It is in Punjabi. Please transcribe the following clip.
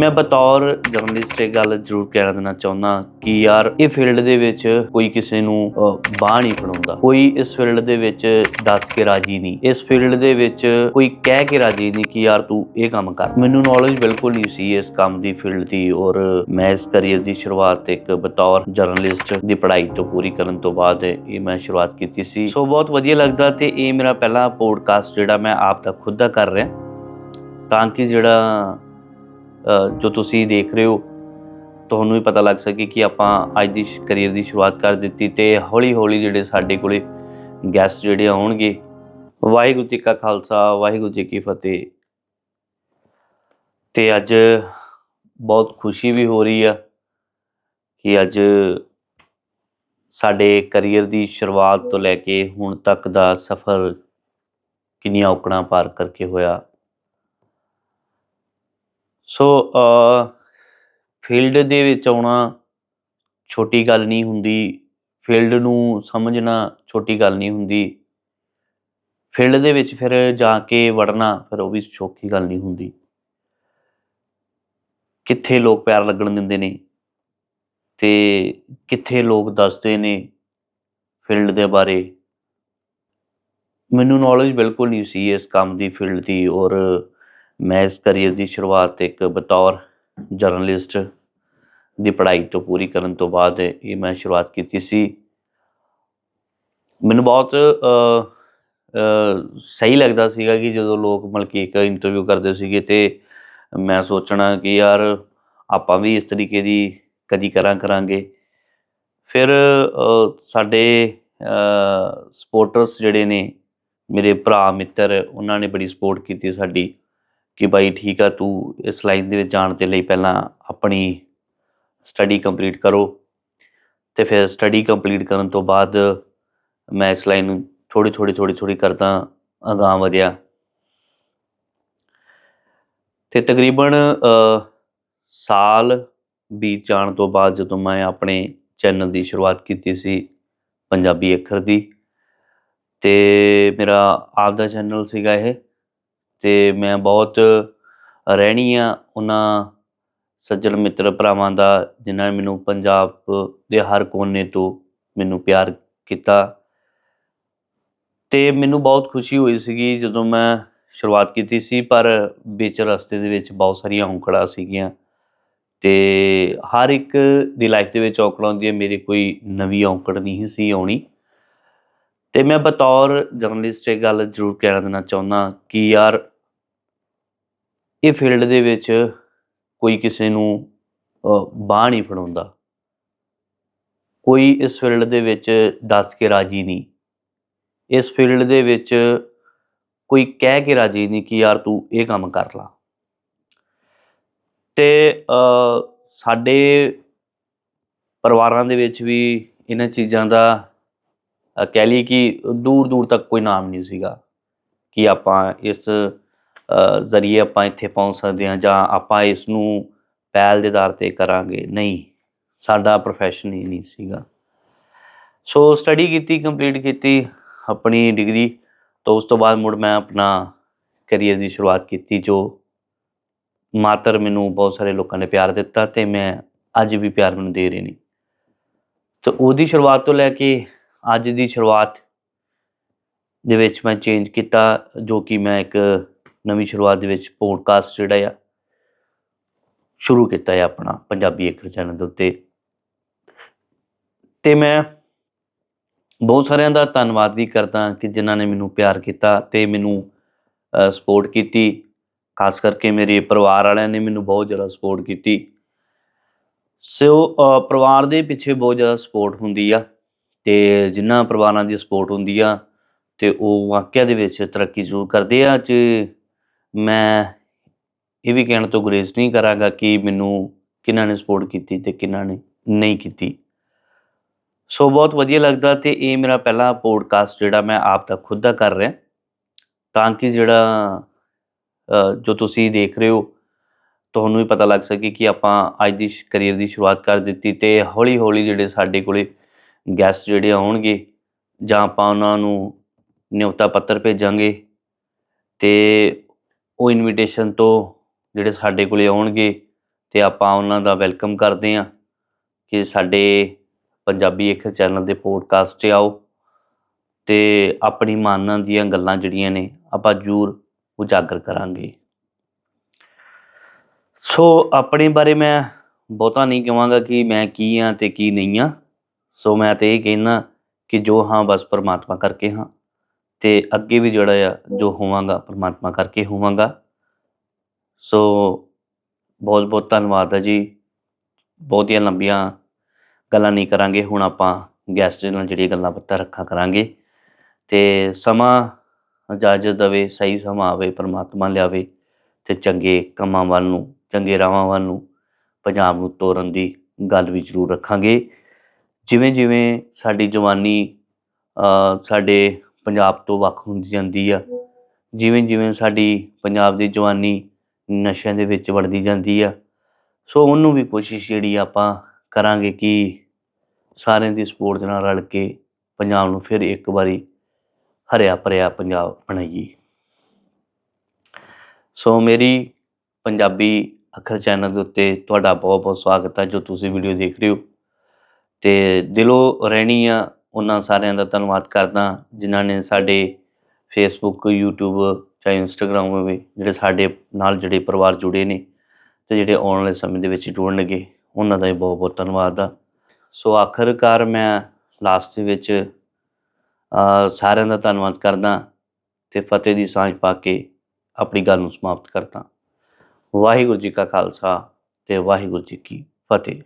ਮੈਂ ਬਤੌਰ ਜਰਨਲਿਸਟ ਇਹ ਗੱਲ ਜ਼ਰੂਰ ਕਹਿਣਾ ਦੇਣਾ ਚਾਹੁੰਦਾ ਕਿ ਯਾਰ ਇਹ ਫੀਲਡ ਦੇ ਵਿੱਚ ਕੋਈ ਕਿਸੇ ਨੂੰ ਅਹ, ਬਾਂਹ ਨਹੀਂ ਫੜਾਉਂਦਾ। ਕੋਈ ਇਸ ਫੀਲਡ ਦੇ ਵਿੱਚ ਦੱਸ ਕੇ ਰਾਜੀ ਨਹੀਂ। ਇਸ ਫੀਲਡ ਦੇ ਵਿੱਚ ਕੋਈ ਕਹਿ ਕੇ ਰਾਜੀ ਨਹੀਂ ਕਿ ਯਾਰ ਤੂੰ ਇਹ ਕੰਮ ਕਰ। ਮੈਨੂੰ ਨੌਲੇਜ ਬਿਲਕੁਲ ਨਹੀਂ ਸੀ ਇਸ ਕੰਮ ਦੀ ਫੀਲਡ ਦੀ ਔਰ ਮੈਂ ਇਸ ਕਰੀਅਰ ਦੀ ਸ਼ੁਰੂਆਤ ਇੱਕ ਬਤੌਰ ਜਰਨਲਿਸਟ ਦੀ ਪੜ੍ਹਾਈ ਤੋਂ ਪੂਰੀ ਕਰਨ ਤੋਂ ਬਾਅਦ ਇਹ ਮੈਂ ਸ਼ੁਰੂਆਤ ਕੀਤੀ ਸੀ। ਸੋ ਬਹੁਤ ਵਧੀਆ ਲੱਗਦਾ ਤੇ ਇਹ ਮੇਰਾ ਪਹਿਲਾ ਪੋਡਕਾਸਟ ਜਿਹੜਾ ਮੈਂ ਆਪ ਦਾ ਖੁਦ ਦਾ ਕਰ ਰਿਹਾ। ਤਾਂ ਕਿ ਜਿਹੜਾ ਜੋ ਤੁਸੀਂ ਦੇਖ ਰਹੇ ਹੋ, ਤੁਹਾਨੂੰ ਵੀ ਪਤਾ ਲੱਗ ਸਕੇ ਕਿ ਆਪਾਂ ਅੱਜ ਦੀ ਕਰੀਅਰ ਦੀ ਸ਼ੁਰੂਆਤ ਕਰ ਦਿੱਤੀ ਤੇ ਹੌਲੀ ਹੌਲੀ ਜਿਹੜੇ ਸਾਡੇ ਕੋਲੇ ਗੈਸਟ ਜਿਹੜੇ ਆਉਣਗੇ, ਵਾਹਿਗੁਰੂ ਜੀ ਕਾ ਖਾਲਸਾ, ਵਾਹਿਗੁਰੂ ਜੀ ਕੀ ਫਤਿਹ। ਤੇ ਅੱਜ ਬਹੁਤ ਖੁਸ਼ੀ ਵੀ ਹੋ ਰਹੀ ਆ ਕਿ ਅੱਜ ਸਾਡੇ ਕਰੀਅਰ ਦੀ ਸ਼ੁਰੂਆਤ ਤੋਂ ਲੈ ਕੇ ਹੁਣ ਤੱਕ ਦਾ ਸਫ਼ਰ ਕਿੰਨੀਆਂ ਔਕੜਾਂ ਪਾਰ ਕਰਕੇ ਹੋਇਆ। ਸੋ ਫੀਲਡ ਦੇ ਵਿੱਚ ਆਉਣਾ ਛੋਟੀ ਗੱਲ ਨਹੀਂ ਹੁੰਦੀ, ਫੀਲਡ ਨੂੰ ਸਮਝਣਾ ਛੋਟੀ ਗੱਲ ਨਹੀਂ ਹੁੰਦੀ। ਫੀਲਡ ਦੇ ਵਿੱਚ ਫਿਰ ਜਾ ਕੇ ਵੜਨਾ ਫਿਰ ਉਹ ਵੀ ਸੌਖੀ ਗੱਲ ਨਹੀਂ ਹੁੰਦੀ। ਕਿੱਥੇ ਲੋਕ ਪਿਆਰ ਲੱਗਣ ਦਿੰਦੇ ਨੇ ਤੇ ਕਿੱਥੇ ਲੋਕ ਦੱਸਦੇ ਨੇ ਫੀਲਡ ਦੇ ਬਾਰੇ। ਮੈਨੂੰ ਨੌਲੇਜ ਬਿਲਕੁਲ ਨਹੀਂ ਸੀ ਇਸ ਕੰਮ ਦੀ ਫੀਲਡ ਦੀ ਔਰ ਮੈਂ ਇਸ ਕਰੀਅਰ ਦੀ ਸ਼ੁਰੂਆਤ ਇੱਕ ਬਤੌਰ ਜਰਨਲਿਸਟ ਦੀ ਪੜ੍ਹਾਈ ਤੋਂ ਪੂਰੀ ਕਰਨ ਤੋਂ ਬਾਅਦ ਇਹ ਮੈਂ ਸ਼ੁਰੂਆਤ ਕੀਤੀ ਸੀ। ਮੈਨੂੰ ਬਹੁਤ ਸਹੀ ਲੱਗਦਾ ਸੀਗਾ ਕਿ ਜਦੋਂ ਲੋਕ ਮਤਲਬ ਕਿ ਇੱਕ ਇੰਟਰਵਿਊ ਕਰਦੇ ਸੀਗੇ ਤੇ ਮੈਂ ਸੋਚਣਾ ਕਿ ਯਾਰ ਆਪਾਂ ਵੀ ਇਸ ਤਰੀਕੇ ਦੀ ਕਦੀ ਕਰਾਂ ਕਰਾਂਗੇ। ਫਿਰ ਸਾਡੇ ਸਪੋਰਟਰਸ ਜਿਹੜੇ ਨੇ, ਮੇਰੇ ਭਰਾ ਮਿੱਤਰ, ਉਹਨਾਂ ਨੇ ਬੜੀ ਸਪੋਰਟ ਕੀਤੀ ਸਾਡੀ। ਕਿ ਬਾਈ ਠੀਕ ਆ, ਤੂੰ ਇਸ ਲਾਈਨ ਦੇ ਵਿੱਚ ਜਾਣ ਦੇ ਲਈ ਪਹਿਲਾਂ ਆਪਣੀ ਸਟੱਡੀ ਕੰਪਲੀਟ ਕਰੋ ਤੇ ਫਿਰ ਸਟੱਡੀ ਕੰਪਲੀਟ ਕਰਨ ਤੋਂ ਬਾਅਦ ਮੈਂ ਇਸ ਲਾਈਨ ਨੂੰ ਥੋੜੀ ਥੋੜੀ ਥੋੜੀ ਥੋੜੀ ਕਰਦਾ, ਅਗਾਂਹ ਵਧਿਆ। ਤੇ ਤਕਰੀਬਨ ਸਾਲ ਬੀਤ ਜਾਣ ਤੋਂ ਬਾਅਦ ਜਦੋਂ ਮੈਂ ਆਪਣੇ ਚੈਨਲ ਦੀ ਸ਼ੁਰੂਆਤ ਕੀਤੀ ਸੀ ਪੰਜਾਬੀ ਅੱਖਰ ਦੀ, ਤੇ ਮੇਰਾ ਆਪ ਦਾ ਚੈਨਲ ਸੀਗਾ ਇਹ। ਤੇ ਮੈਂ ਬਹੁਤ ਰਹਿਣੀ ਆ ਉਹਨਾਂ ਸੱਜਣ ਮਿੱਤਰ ਭਰਾਵਾਂ ਦਾ, ਜਿਨ੍ਹਾਂ ਨੇ ਮੈਨੂੰ ਪੰਜਾਬ ਦੇ ਹਰ ਕੋਨੇ ਤੋਂ ਮੈਨੂੰ ਪਿਆਰ ਕੀਤਾ। ਤੇ ਮੈਨੂੰ ਬਹੁਤ ਖੁਸ਼ੀ ਹੋਈ ਸੀਗੀ ਜਦੋਂ ਮੈਂ ਸ਼ੁਰੂਆਤ ਕੀਤੀ ਸੀ, ਪਰ ਵਿੱਚ ਰਸਤੇ ਦੇ ਵਿੱਚ ਬਹੁਤ ਸਾਰੀਆਂ ਔਂਕੜਾਂ ਸੀਗੀਆਂ ਤੇ ਹਰ ਇੱਕ ਦੀ ਲਾਈਫ ਦੇ ਵਿੱਚ ਔਂਕੜ ਆਉਂਦੀ ਹੈ ਮੇਰੀ ਕੋਈ ਨਵੀਂ ਔਂਕੜ ਨਹੀਂ ਸੀ ਆਉਣੀ। ਤੇ ਮੈਂ ਬਤੌਰ ਜਰਨਲਿਸਟ ਇਹ ਗੱਲ ਜ਼ਰੂਰ ਕਹਿਣਾ ਦੇਣਾ ਚਾਹੁੰਦਾ ਕਿ ਯਾਰ ਇਹ ਫੀਲਡ ਦੇ ਵਿੱਚ ਕੋਈ ਕਿਸੇ ਨੂੰ ਅਹ, ਬਾਂਹ ਨਹੀਂ ਫੜਾਉਂਦਾ। ਕੋਈ ਇਸ ਫੀਲਡ ਦੇ ਵਿੱਚ ਦੱਸ ਕੇ ਰਾਜੀ ਨਹੀਂ। ਇਸ ਫੀਲਡ ਦੇ ਵਿੱਚ ਕੋਈ ਕਹਿ ਕੇ ਰਾਜੀ ਨਹੀਂ ਕਿ ਯਾਰ ਤੂੰ ਇਹ ਕੰਮ ਕਰ ਲਾ। ਤੇ ਸਾਡੇ ਪਰਿਵਾਰਾਂ ਦੇ ਵਿੱਚ ਵੀ ਇਹਨਾਂ ਚੀਜ਼ਾਂ ਦਾ ਕਹਿ ਲਈ ਕਿ ਦੂਰ ਦੂਰ ਤੱਕ ਕੋਈ ਨਾਮ ਨਹੀਂ ਸੀਗਾ ਕਿ ਆਪਾਂ ਇਸ ਜ਼ਰੀਏ ਆਪਾਂ ਇੱਥੇ ਪਹੁੰਚ ਸਕਦੇ ਹਾਂ ਜਾਂ ਆਪਾਂ ਇਸ ਨੂੰ ਪਹਿਲ ਦੇ ਆਧਾਰ ਤੇ ਕਰਾਂਗੇ। ਨਹੀਂ, ਸਾਡਾ ਪ੍ਰੋਫੈਸ਼ਨ ਹੀ ਨਹੀਂ ਸੀਗਾ। ਸੋ ਸਟੱਡੀ ਕੀਤੀ ਕੰਪਲੀਟ ਕੀਤੀ, ਆਪਣੀ ਡਿਗਰੀ ਤੋਂ ਉਸ ਤੋਂ ਬਾਅਦ ਮੁੜ ਮੈਂ ਆਪਣਾ ਕਰੀਅਰ ਦੀ ਸ਼ੁਰੂਆਤ ਕੀਤੀ, ਜੋ ਮਾਤਰ ਮੈਨੂੰ ਬਹੁਤ ਸਾਰੇ ਲੋਕਾਂ ਨੇ ਪਿਆਰ ਦਿੱਤਾ ਤੇ ਮੈਂ ਅੱਜ ਵੀ ਪਿਆਰ ਮੈਨੂੰ ਦੇ ਰਹੇ ਨੇ। ਤੇ ਉਹਦੀ ਸ਼ੁਰੂਆਤ ਤੋਂ ਲੈ ਕੇ ਅੱਜ ਦੀ ਸ਼ੁਰੂਆਤ ਦੇ ਵਿੱਚ ਮੈਂ ਚੇਂਜ ਕੀਤਾ, ਜੋ ਕਿ ਮੈਂ ਇੱਕ ਨਵੀਂ ਸ਼ੁਰੂਆਤ ਦੇ ਵਿੱਚ ਪੋਡਕਾਸਟ ਜਿਹੜਾ ਆ, ਸ਼ੁਰੂ ਕੀਤਾ ਹੈ ਆਪਣਾ ਪੰਜਾਬੀ ਏਕੜ ਚੈਨਲ ਦੇ ਉੱਤੇ। ਤੇ ਮੈਂ ਬਹੁਤ ਸਾਰਿਆਂ ਦਾ ਧੰਨਵਾਦ ਵੀ ਕਰਦਾ ਕਿ ਜਿਨ੍ਹਾਂ ਨੇ ਮੈਨੂੰ ਪਿਆਰ ਕੀਤਾ ਤੇ ਮੈਨੂੰ ਸਪੋਰਟ ਕੀਤੀ। ਖਾਸ ਕਰਕੇ ਮੇਰੇ ਪਰਿਵਾਰ ਵਾਲਿਆਂ ਨੇ ਮੈਨੂੰ ਬਹੁਤ ਜ਼ਿਆਦਾ ਸਪੋਰਟ ਕੀਤੀ। ਸੋ ਪਰਿਵਾਰ ਦੇ ਪਿੱਛੇ ਬਹੁਤ ਜ਼ਿਆਦਾ ਸਪੋਰਟ ਹੁੰਦੀ ਆ ਤੇ ਜਿਨ੍ਹਾਂ ਪਰਿਵਾਰਾਂ ਦੀ ਸਪੋਰਟ ਹੁੰਦੀ ਆ ਤੇ ਉਹ ਵਾਕਿਆ ਦੇ ਵਿੱਚ ਤਰੱਕੀ ਜ਼ਰੂਰ ਕਰਦੇ ਆ ਅੱਜ ਮੈਂ ਇਹ ਵੀ ਕਹਿਣ ਤੋਂ ਗੁਰੇਜ਼ ਨਹੀਂ ਕਰਾਂਗਾ ਕਿ ਮੈਨੂੰ ਕਿਹਨਾਂ ਨੇ ਸਪੋਰਟ ਕੀਤੀ ਤੇ ਕਿਹਨਾਂ ਨੇ ਨਹੀਂ ਕੀਤੀ। ਸੋ ਬਹੁਤ ਵਧੀਆ ਲੱਗਦਾ ਤੇ ਇਹ ਮੇਰਾ ਪਹਿਲਾ ਪੋਡਕਾਸਟ ਜਿਹੜਾ ਮੈਂ ਆਪ ਦਾ ਖੁਦ ਦਾ ਕਰ ਰਿਹਾ। ਤਾਂ ਕਿ ਜਿਹੜਾ ਜੋ ਤੁਸੀਂ ਦੇਖ ਰਹੇ ਹੋ, ਤੁਹਾਨੂੰ ਵੀ ਪਤਾ ਲੱਗ ਸਕੇ ਕਿ ਆਪਾਂ ਅੱਜ ਦੀ ਕਰੀਅਰ ਦੀ ਸ਼ੁਰੂਆਤ ਕਰ ਦਿੱਤੀ ਤੇ ਹੌਲੀ ਹੌਲੀ ਜਿਹੜੇ ਸਾਡੇ ਕੋਲੇ ਗੈਸਟ ਜਿਹੜੇ ਆਉਣਗੇ, ਜਾਂ ਆਪਾਂ ਉਹਨਾਂ ਨੂੰ ਨਿਯੁਕਤਾ ਪੱਤਰ ਭੇਜਾਂਗੇ ਤੇ ਉਹ ਇਨਵੀਟੇਸ਼ਨ ਤੋਂ ਜਿਹੜੇ ਸਾਡੇ ਕੋਲੇ ਆਉਣਗੇ ਤੇ ਆਪਾਂ ਉਹਨਾਂ ਦਾ ਵੈਲਕਮ ਕਰਦੇ ਹਾਂ ਕਿ ਸਾਡੇ ਪੰਜਾਬੀ ਇੱਕ ਚੈਨਲ ਦੇ ਪੋਡਕਾਸਟ 'ਤੇ ਆਓ ਤੇ ਆਪਣੀ ਮਾਨਾਂ ਦੀਆਂ ਗੱਲਾਂ ਜਿਹੜੀਆਂ ਨੇ ਆਪਾਂ ਜ਼ਰੂਰ ਉਜਾਗਰ ਕਰਾਂਗੇ। ਸੋ ਆਪਣੇ ਬਾਰੇ ਮੈਂ ਬਹੁਤਾ ਨਹੀਂ ਕਹਾਂਗਾ ਕਿ ਮੈਂ ਕੀ ਹਾਂ ਤੇ ਕੀ ਨਹੀਂ ਹਾਂ। ਸੋ ਮੈਂ ਤੇ ਇਹ ਕਹਿਣਾ ਕਿ ਜੋ ਹਾਂ ਬਸ ਪਰਮਾਤਮਾ ਕਰਕੇ ਹਾਂ। ਤੇ ਅੱਗੇ ਵੀ ਜਿਹੜਾ ਆ, ਜੋ ਹੋਵਾਂਗਾ, ਪਰਮਾਤਮਾ ਕਰਕੇ ਹੋਵਾਂਗਾ। ਸੋ ਬਹੁਤ ਬਹੁਤ ਧੰਨਵਾਦ ਹੈ ਜੀ। ਬਹੁਤੀਆਂ ਲੰਬੀਆਂ ਗੱਲਾਂ ਨਹੀਂ ਕਰਾਂਗੇ। ਹੁਣ ਆਪਾਂ ਗੈਸਟ ਦੇ ਨਾਲ ਜਿਹੜੀਆਂ ਗੱਲਾਂ ਬਾਤਾਂ ਰੱਖਾਂ ਕਰਾਂਗੇ। ਤੇ ਸਮਾਂ ਇਜਾਜ਼ਤ ਦੇਵੇ, ਸਹੀ ਸਮਾਂ ਆਵੇ, ਪਰਮਾਤਮਾ ਲਿਆਵੇ ਤੇ ਚੰਗੇ ਕੰਮਾਂ ਵੱਲ ਨੂੰ, ਚੰਗੇ ਰਾਹਾਂ ਵੱਲ ਨੂੰ ਪੰਜਾਬ ਨੂੰ ਤੋਰਨ ਦੀ ਗੱਲ ਵੀ ਜ਼ਰੂਰ ਰੱਖਾਂਗੇ। ਜਿਵੇਂ ਜਿਵੇਂ ਸਾਡੀ ਜਵਾਨੀ ਸਾਡੇ ਪੰਜਾਬ ਤੋਂ ਵੱਖ ਹੁੰਦੀ ਜਾਂਦੀ ਆ। ਜਿਵੇਂ ਜਿਵੇਂ ਸਾਡੀ ਪੰਜਾਬ ਦੀ ਜਵਾਨੀ ਨਸ਼ਿਆਂ ਦੇ ਵਿੱਚ ਵੜਦੀ ਜਾਂਦੀ ਆ, ਸੋ ਉਹਨੂੰ ਵੀ ਕੋਸ਼ਿਸ਼ ਜਿਹੜੀ ਆਪਾਂ ਕਰਾਂਗੇ ਕਿ ਸਾਰਿਆਂ ਦੀ ਸਪੋਰਟ ਦੇ ਨਾਲ ਰਲ ਕੇ ਪੰਜਾਬ ਨੂੰ ਫਿਰ ਇੱਕ ਵਾਰੀ ਹਰਿਆ ਭਰਿਆ ਪੰਜਾਬ ਬਣਾਈਏ। ਸੋ ਮੇਰੀ ਪੰਜਾਬੀ ਅੱਖਰ ਚੈਨਲ ਦੇ ਉੱਤੇ ਤੁਹਾਡਾ ਬਹੁਤ ਬਹੁਤ ਸਵਾਗਤ ਹੈ ਜੋ ਤੁਸੀਂ ਵੀਡੀਓ ਦੇਖ ਰਹੇ ਹੋ। ਤੇ ਦਿਲੋਂ ਰਹਿਣੀ ਆ ਉਹਨਾਂ ਸਾਰਿਆਂ ਦਾ ਧੰਨਵਾਦ ਕਰਦਾ ਜਿਨ੍ਹਾਂ ਨੇ ਸਾਡੇ ਫੇਸਬੁੱਕ YouTube ਚਾਹੇ ਇੰਸਟਾਗ੍ਰਾਮ ਹੋਵੇ ਜਿਹੜੇ ਸਾਡੇ ਨਾਲ ਜਿਹੜੇ ਪਰਿਵਾਰ ਜੁੜੇ ਨੇ ਤੇ ਜਿਹੜੇ ਆਉਣ ਵਾਲੇ ਸਮੇਂ ਦੇ ਵਿੱਚ ਜੁੜਨਗੇ, ਉਹਨਾਂ ਦਾ ਵੀ ਬਹੁਤ ਬਹੁਤ ਧੰਨਵਾਦ ਆ। ਸੋ ਆਖਰਕਾਰ ਮੈਂ ਲਾਸਟ ਦੇ ਵਿੱਚ ਸਾਰਿਆਂ ਦਾ ਧੰਨਵਾਦ ਕਰਦਾ ਤੇ ਫਤਿਹ ਦੀ ਸਾਂਝ ਪਾ ਕੇ ਆਪਣੀ ਗੱਲ ਨੂੰ ਸਮਾਪਤ ਕਰਦਾ। ਵਾਹਿਗੁਰੂ ਜੀ ਕਾ ਖਾਲਸਾ ਤੇ ਵਾਹਿਗੁਰੂ ਜੀ ਕੀ ਫਤਿਹ।